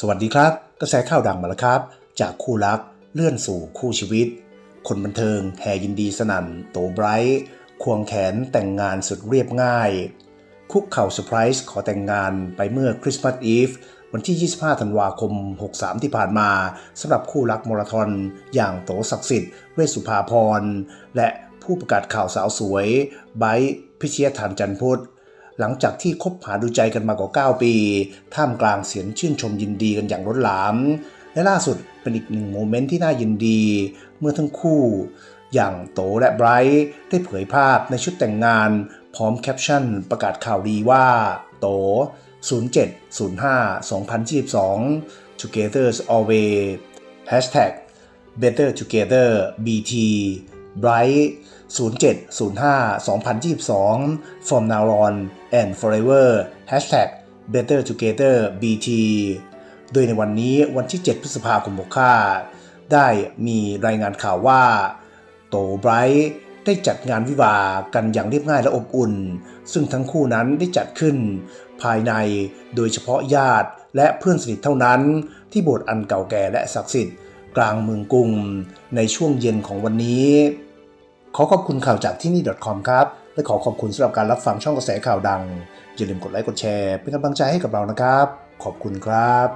สวัสดีครับ กระแสข่าวดังมาแล้วครับ จากคู่รักเลื่อนสู่คู่ชีวิต คนบันเทิงแห่ยินดีสนั่น โตไบรท์ควงแขนแต่งงานสุดเรียบง่าย คุกเข่าเซอร์ไพรส์ขอแต่งงานไปเมื่อคริสต์มาสอีฟวันที่ 25 ธันวาคม 63 ที่ผ่านมาสำหรับคู่รักมาราธอนอย่างโตศักดิ์สิทธิ์เวสุภาพร และผู้ประกาศข่าวสาวสวยไบรท์พิชยธานจันพุธ หลังจากที่คบหาดูใจกันมากว่า 9 ปี ท่ามกลางเสียงชื่นชมยินดีกันอย่างล้นหลาม และล่าสุดเป็นอีกหนึ่งโมเมนต์ที่น่ายินดี เมื่อทั้งคู่ อย่างโตและไบรท์ได้เผยภาพในชุดแต่งงาน พร้อมแคปชั่น ประกาศข่าวดีว่า โต 0705 2022 Together Always Hashtag Better Together BT Bright 0705 2022 From Now On and Forever Hashtag Better Together BT โดยในวันนี้วันที่ 7 พฤษภาคม65ได้มีรายงานข่าวว่า โตไบรท์ได้จัดงานวิวากันอย่างเรียบง่ายและอบอุ่น ซึ่งทั้งคู่นั้นได้จัดขึ้น ภายในโดยเฉพาะญาติและเพื่อนสนิทเท่านั้น ที่โบสถ์อันเก่าแก่และศักดิ์สิทธิ์ กลางเมืองกรุงในช่วงเย็นของวันนี้ ขอขอบคุณข่าวจากที่นี่ .com ครับ และขอขอบคุณสำหรับการรับฟังช่องกระแสข่าวดัง อย่าลืมกดไลค์กดแชร์ เป็นกำลังใจให้กับเรานะครับ ขอบคุณครับ